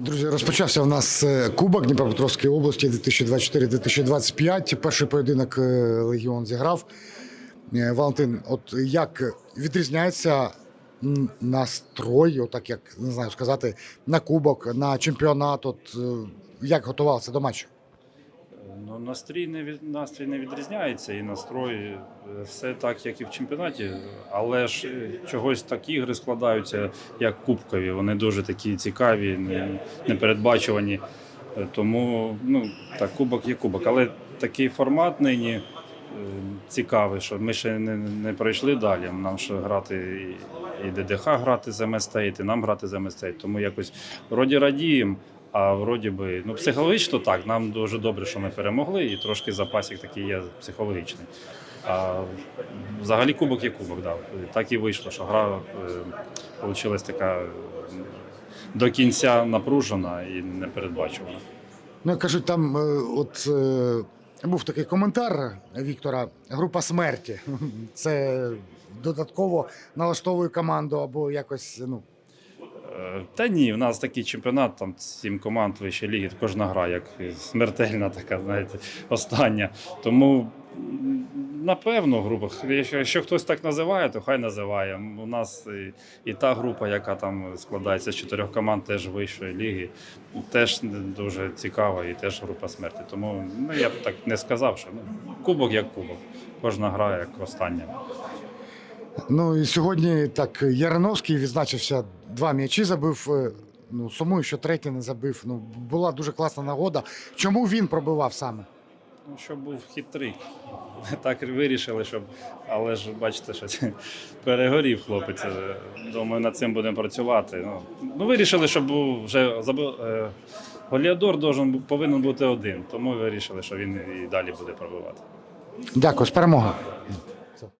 Друзі, розпочався в нас е, Кубок Дніпропетровської області 2024-2025. Перший поєдинок е, Легіон зіграв. Е, Валентин, от як відрізняється настрой, отак як не знаю сказати, на кубок, на чемпіонат? От як готувався до матчу? Ну, настрій не від настрій не відрізняється, і настрой е, все так, як і в чемпіонаті. Але ж е, чогось так ігри складаються, як кубкові. Вони дуже такі цікаві, не- непередбачувані. Е, Тому ну так, кубок є кубок. Але такий формат нині цікавий, що ми ще не, не пройшли далі. Нам ще грати і ДДХ грати за Местейт, і нам грати за Местейт. Тому якось вроді радіємо. А вроді би, ну психологічно так, нам дуже добре, що ми перемогли, і трошки запасик такий є психологічний. А взагалі кубок є кубок, да. Так і вийшло, що гра вийшла така е, до кінця напружена і непередбачувана. Ну кажуть, там е, от е, був такий коментар Віктора. Група смерті. Це додатково налаштовує команду або якось ну. Е, Та ні, в нас такий чемпіонат, там сім команд вищої ліги, кожна гра як смертельна така, знаєте, остання. Тому напевно, якщо, якщо хтось так називає, то хай називає. У нас і, і та група, яка там складається з чотирьох команд, теж вищої ліги, теж дуже цікава і теж група смерті. Тому ну, я б так не сказав, що ну, кубок як кубок. Кожна гра як остання. Ну і сьогодні так Яреновський відзначився два м'ячі, забив. е, Ну, сумую, що третій не забив. Ну, була дуже класна нагода. Чому він пробивав саме? Ну, щоб був хитрик. Так вирішили, щоб. Але ж бачите, що це перегорів хлопець. Е, Думаю, над цим будемо працювати. Ну, ну вирішили, щоб був вже забив. Е, Голіадор должен, повинен бути один, тому вирішили, що він і далі буде пробивати. Дякую, з перемогою.